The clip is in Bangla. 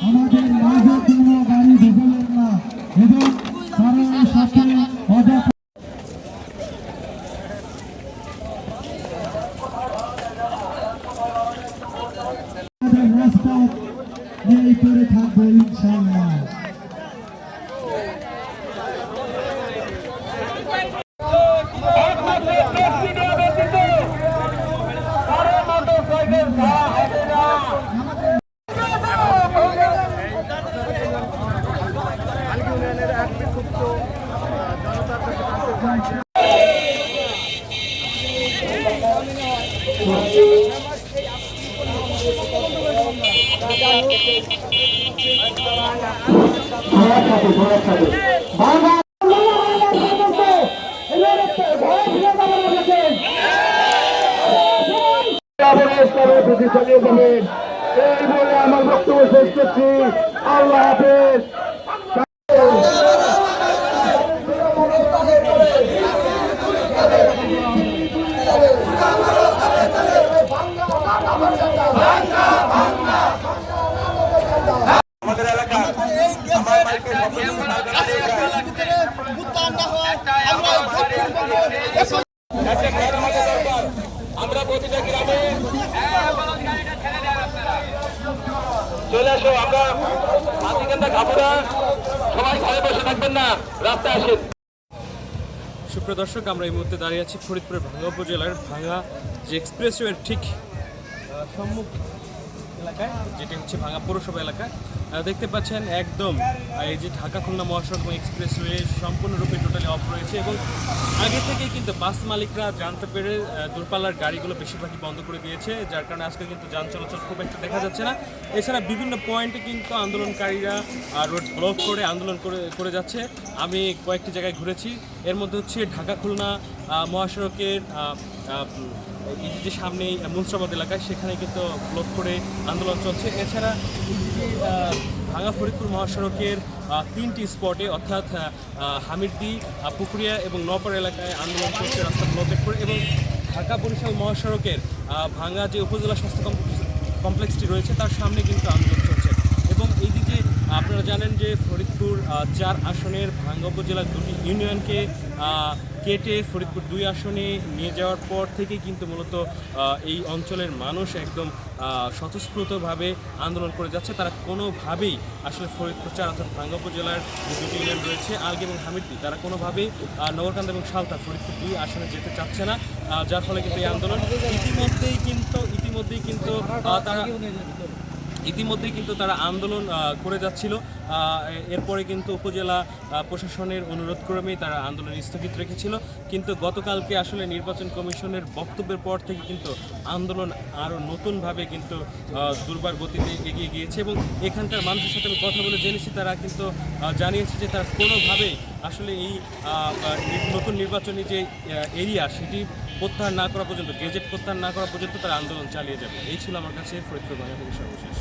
আমাদের মাঝে কোনো গাড়ি ঢুকলেন না। এবং তারা এই করে থাকব ইনশাল্লাহ প্রতিষ্ঠানীয় করবেন এই বলে আমার বক্তব্য শেষ আল্লাহ প্রতিটা গ্রামে চলে আসো, আমরা না সবাই ঘরে বসে থাকবেন না, রাস্তায় আসেন। সুপ্রিয় দর্শক, আমরা এই মুহূর্তে দাঁড়িয়ে আছি ফরিদপুরের ভাঙ্গা উপজেলার ভাঙ্গা যে এক্সপ্রেসওয়ের ঠিক সম্মুখ এলাকায়, যেটি হচ্ছে ভাঙ্গা পৌরসভা এলাকায়। দেখতে পাচ্ছেন একদম এই যে ঢাকা খুলনা মহাসড়ক এবং এক্সপ্রেসওয়ে সম্পূর্ণরূপে টোটালি অফ রয়েছে এবং আগে থেকেই কিন্তু বাস মালিকরা জানতে পেরে দূরপাল্লার গাড়িগুলো বেশিরভাগই বন্ধ করে দিয়েছে, যার কারণে আজকে কিন্তু যান চলাচল খুব একটা দেখা যাচ্ছে না। এছাড়া বিভিন্ন পয়েন্টে কিন্তু আন্দোলনকারীরা রোড ব্লক করে আন্দোলন করে করে যাচ্ছে। আমি কয়েকটি জায়গায় ঘুরেছি। এর মধ্যে হচ্ছে ঢাকা খুলনা মহাসড়কের যে সামনে মুন্সরাবাদ এলাকায়, সেখানে কিন্তু ব্লক করে আন্দোলন চলছে। এছাড়া ভাঙা ফরিদপুর মহাসড়কের তিনটি স্পটে অর্থাৎ হামিরদি পুকুরিয়া এবং নপার এলাকায় আন্দোলন করছে রাস্তা ব্লকেট করে এবং ঢাকা বরিশাল মহাসড়কের ভাঙ্গা যে উপজেলা স্বাস্থ্য কমপ্লেক্স- কমপ্লেক্সটি রয়েছে তার সামনে কিন্তু আন্দোলন চলছে। এবং এইদিকে আপনারা জানেন যে ফরিদপুর চার আসনের ভাঙ্গা উপজেলার দুটি ইউনিয়নকে কেটে ফরিদপুর দুই আসনে নিয়ে যাওয়ার পর থেকে কিন্তু মূলত এই অঞ্চলের মানুষ একদম স্বতঃস্ফূর্তভাবে আন্দোলন করে যাচ্ছে। তারা কোনোভাবেই আসলে ফরিদপুর চার অর্থাৎ ভাঙ্গা উপজেলার দুটি ইউনিয়ন রয়েছে, আলগে এবং হামিদদি তারা কোনোভাবেই নগরকান্দা এবং সালতা ফরিদপুর দুই আসনে যেতে চাচ্ছে না যার ফলে কিন্তু এই আন্দোলন ইতিমধ্যেই কিন্তু ইতিমধ্যেই কিন্তু তারা ইতিমধ্যেই কিন্তু তারা আন্দোলন করে যাচ্ছিল। এরপরে কিন্তু উপজেলা প্রশাসনের অনুরোধ ক্রমেই তারা আন্দোলন স্থগিত রেখেছিল। কিন্তু গতকালকে আসলে নির্বাচন কমিশনের বক্তব্যের পর থেকে কিন্তু আন্দোলন আরও নতুনভাবে কিন্তু দুর্বার গতিতে এগিয়ে গিয়েছে এবং এখানকার মানুষের সাথে আমি কথা বলে জেনেছি, তারা কিন্তু জানিয়েছে যে তারা কোনোভাবেই আসলে এই নতুন নির্বাচনী যে এরিয়া সেটি প্রত্যাহার না করা পর্যন্ত, গেজেট প্রত্যাহার না করা পর্যন্ত তারা আন্দোলন চালিয়ে যাবে। এই ছিল আমার কাছে ফরিদপুর বাংলা থেকে সর্বশেষ।